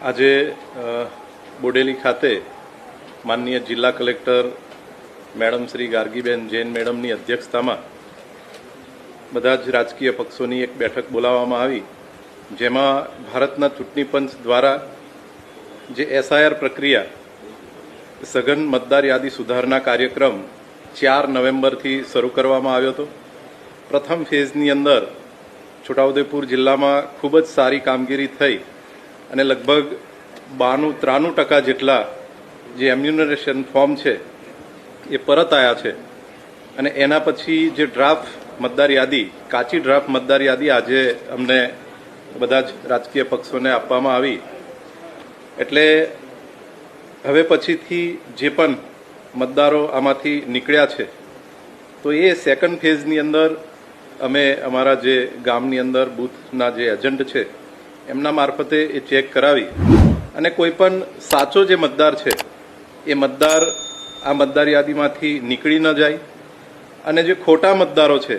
આજે બોડેલી ખાતે માનનીય જિલ્લા કલેક્ટર મેડમ શ્રી ગાર્ગીબેન જૈન મેડમની અધ્યક્ષતામાં બધા જ રાજકીય પક્ષોની એક બેઠક બોલાવવામાં આવી, જેમાં ભારતના ચૂંટણી પંચ દ્વારા જે એસઆઈઆર પ્રક્રિયા, સઘન મતદાર યાદી સુધારના કાર્યક્રમ ચાર નવેમ્બરથી શરૂ કરવામાં આવ્યો હતો. પ્રથમ ફેઝની અંદર છોટાઉદેપુર જિલ્લામાં ખૂબ જ સારી કામગીરી થઈ અને લગભગ બાનું ત્રાણું ટકા જેટલા જે એમ્યુનરેશન ફોર્મ છે, એ પરત આવ્યા છે. અને એના પછી જે ડ્રાફ્ટ મતદાર યાદી, કાચી ડ્રાફ્ટ મતદાર યાદી આજે અમને બધા જ રાજકીય પક્ષોને આપવામાં આવી. એટલે હવે પછીથી જે પણ મતદારો આમાંથી નીકળ્યા છે, તો એ સેકન્ડ ફેઝની અંદર અમે અમારા જે ગામની અંદર બૂથના જે એજન્ટ છે એમના મારફતે એ ચેક કરાવી. અને કોઈ પણ સાચો જે મતદાર છે, એ મતદાર આ મતદાર યાદીમાંથી નીકળી ન જાય. અને જે ખોટા મતદારો છે,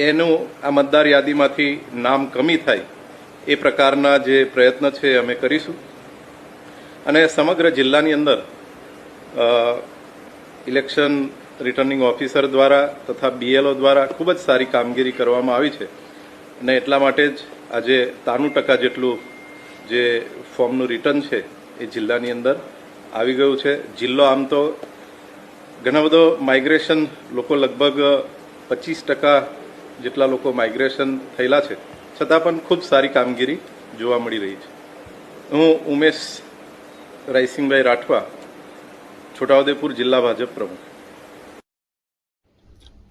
એનું આ મતદાર યાદીમાંથી નામ કમી થાય. એ પ્રકારના જે પ્રયત્ન છે અમે કરીશું. અને સમગ્ર જિલ્લાની અંદર ઇલેક્શન રિટર્નિંગ ઓફિસર દ્વારા તથા બીએલઓ દ્વારા ખૂબ જ સારી કામગીરી કરવામાં આવી છે. અને એટલા માટે જ આજે ત્રાણું ટકા જેટલું જે ફોર્મનું રિટર્ન છે એ જિલ્લાની અંદર આવી ગયું છે. જિલ્લો આમ તો ઘણા બધો માઇગ્રેશન લોકો લગભગ પચીસ ટકા જેટલા લોકો માઇગ્રેશન થયેલા છે. છતાં પણ ખૂબ સારી કામગીરી જોવા મળી રહી છે. હું ઉમેશ રાયસિંહભાઈ રાઠવા, છોટાઉદેપુર જિલ્લા ભાજપ પ્રમુખ.